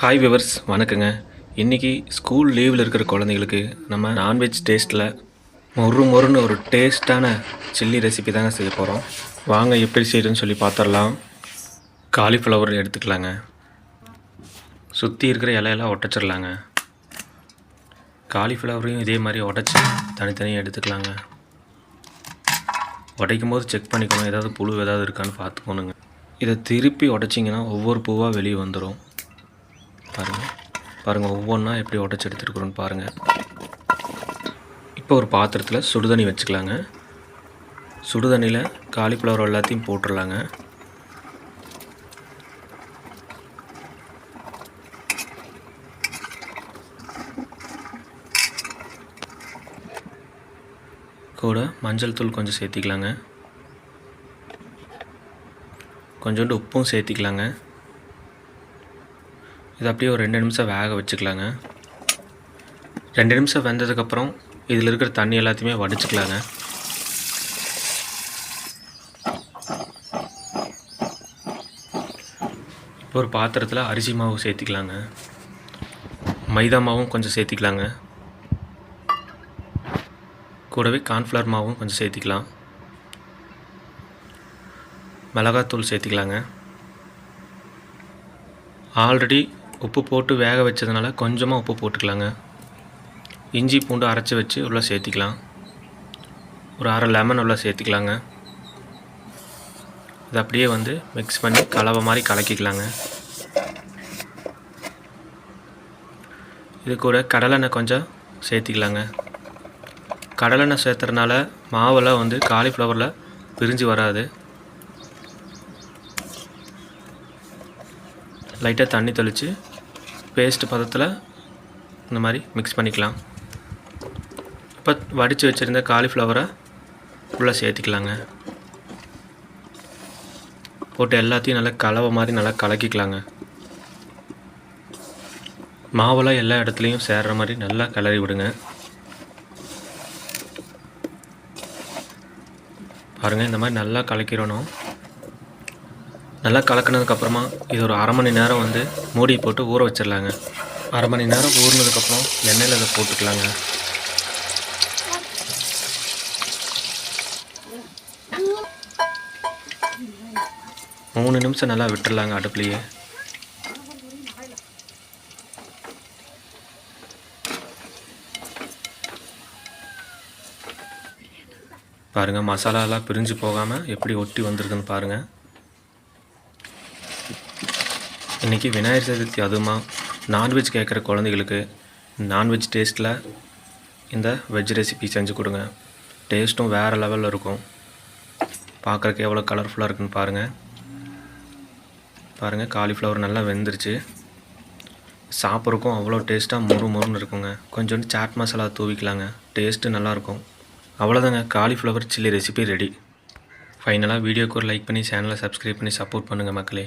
Hi viewers வணக்கங்க. இன்றைக்கி school லீவில் இருக்கிற குழந்தைங்களுக்கு நம்ம நான்வெஜ் டேஸ்ட்டில் மொறு மொறுன்னு ஒரு டேஸ்ட்டான சில்லி ரெசிபி தாங்க செய்ய போகிறோம் வாங்க எப்படி செய்யுதுன்னு சொல்லி பார்த்துடலாம் காலிஃப்ளவர் எடுத்துக்கலாங்க. சுற்றி இருக்கிற இலையெல்லாம் உடச்சிடலாங்க காலிஃப்ளவரையும் இதே மாதிரி உடச்சி தனித்தனியாக எடுத்துக்கலாங்க. உடைக்கும் போது செக் பண்ணிக்கணும். ஏதாவது புழு ஏதாவது இருக்கான்னு பார்த்துக்கணுங்க. இதை திருப்பி உடைச்சிங்கன்னா ஒவ்வொரு பூவாக வெளியே வந்துடும் பாருங்கள் பாருங்கள் ஒவ்வொன்றா எப்படி உடச்சி எடுத்துருக்குறோன்னு பாருங்கள் இப்போ ஒரு பாத்திரத்தில் சுடுதண்ணி வச்சுக்கலாங்க. சுடுதண்ணியில் காலிஃப்ளவர் எல்லாத்தையும் போட்டுடலாங்க கூட மஞ்சள் தூள் கொஞ்சம் சேர்த்திக்கலாங்க. கொஞ்சோண்டு உப்பும் சேர்த்திக்கலாங்க. இது அப்படியே ஒரு ரெண்டு நிமிஷம் வேக வச்சுக்கலாங்க. ரெண்டு நிமிஷம் வெந்ததுக்கப்புறம் இதில் இருக்கிற தண்ணி எல்லாத்தையுமே வடிச்சுக்கலாங்க. இப்போ ஒரு பாத்திரத்தில் அரிசி மாவு சேர்த்திக்கலாங்க. மைதா மாவும் கொஞ்சம் சேர்த்திக்கலாங்க. கூடவே கார்ன்ஃப்ளவர் மாவும் கொஞ்சம் சேர்த்திக்கலாம். மிளகாத்தூள் சேர்த்திக்கலாங்க. ஆல்ரெடி உப்பு போட்டு வேக வச்சதுனால கொஞ்சமாக உப்பு போட்டுக்கலாங்க. இஞ்சி பூண்டு அரைச்சி வச்சு உள்ளே சேர்த்திக்கலாம். ஒரு அரை லெமன் உள்ளே சேர்த்திக்கலாங்க. இது அப்படியே வந்து மிக்ஸ் பண்ணி கலவை மாதிரி கலக்கிக்கலாங்க. இது கூட கடலெண்ணெய் கொஞ்சம் சேர்த்திக்கலாங்க. கடலெண்ணெய் சேர்த்துறதுனால மாவெல்லாம் வந்து காலிஃப்ளவரில் பிரிஞ்சு வராது. லைட்டாக தண்ணி தெளித்து பேஸ்ட் பதத்தில் இந்த மாதிரி மிக்ஸ் பண்ணிக்கலாம். இப்போ வடித்து வச்சுருந்த காலிஃப்ளவரை உள்ளே சேர்த்திக்கலாங்க. போட்டு எல்லாத்தையும் நல்லா கலவை மாதிரி நல்லா கலக்கிக்கலாங்க. மாவெல்லாம் எல்லா இடத்துலையும் சேர்ற மாதிரி நல்லா கிளறி விடுங்க. பாருங்கள் இந்த மாதிரி நல்லா கலக்கிடணும் நல்லா கலக்கினதுக்கப்புறமா இது ஒரு அரை மணி நேரம் வந்து மூடி போட்டு ஊற வச்சிடலாங்க. அரை மணி நேரம் ஊறினதுக்கப்புறம் எண்ணெயில் அதை போட்டுக்கலாங்க. மூணு நிமிஷம் நல்லா விட்டுடலாங்க அடுப்புலையே. பாருங்கள் மசாலாலாம் பிரிஞ்சு போகாமல் எப்படி ஒட்டி வந்திருக்குன்னு பாருங்கள் இன்றைக்கி விநாயகர் சதுர்த்தி அதுவுமா? நான்வெஜ் கேட்குற குழந்தைகளுக்கு நான்வெஜ் டேஸ்ட்டில் இந்த வெஜ் ரெசிபி செஞ்சு கொடுங்க. டேஸ்ட்டும் வேறு லெவலில் இருக்கும். பார்க்குறக்கு எவ்வளோ கலர்ஃபுல்லாக இருக்குன்னு பாருங்கள் பாருங்கள் காலிஃப்ளவர் நல்லா வெந்துருச்சு. சாப்பிட்றக்கும் அவ்வளோ டேஸ்ட்டாக முறு முறுன்னு இருக்குங்க. கொஞ்சோண்டு சாட் மசாலா தூவிக்கலாங்க. டேஸ்ட்டு நல்லாயிருக்கும் அவ்வளோதாங்க காலிஃப்ளவர் சில்லி ரெசிபி ரெடி ஃபைனலாக வீடியோக்கு ஒரு லைக் பண்ணி சேனலை சப்ஸ்கிரைப் பண்ணி சப்போர்ட் பண்ணுங்கள் மக்களே.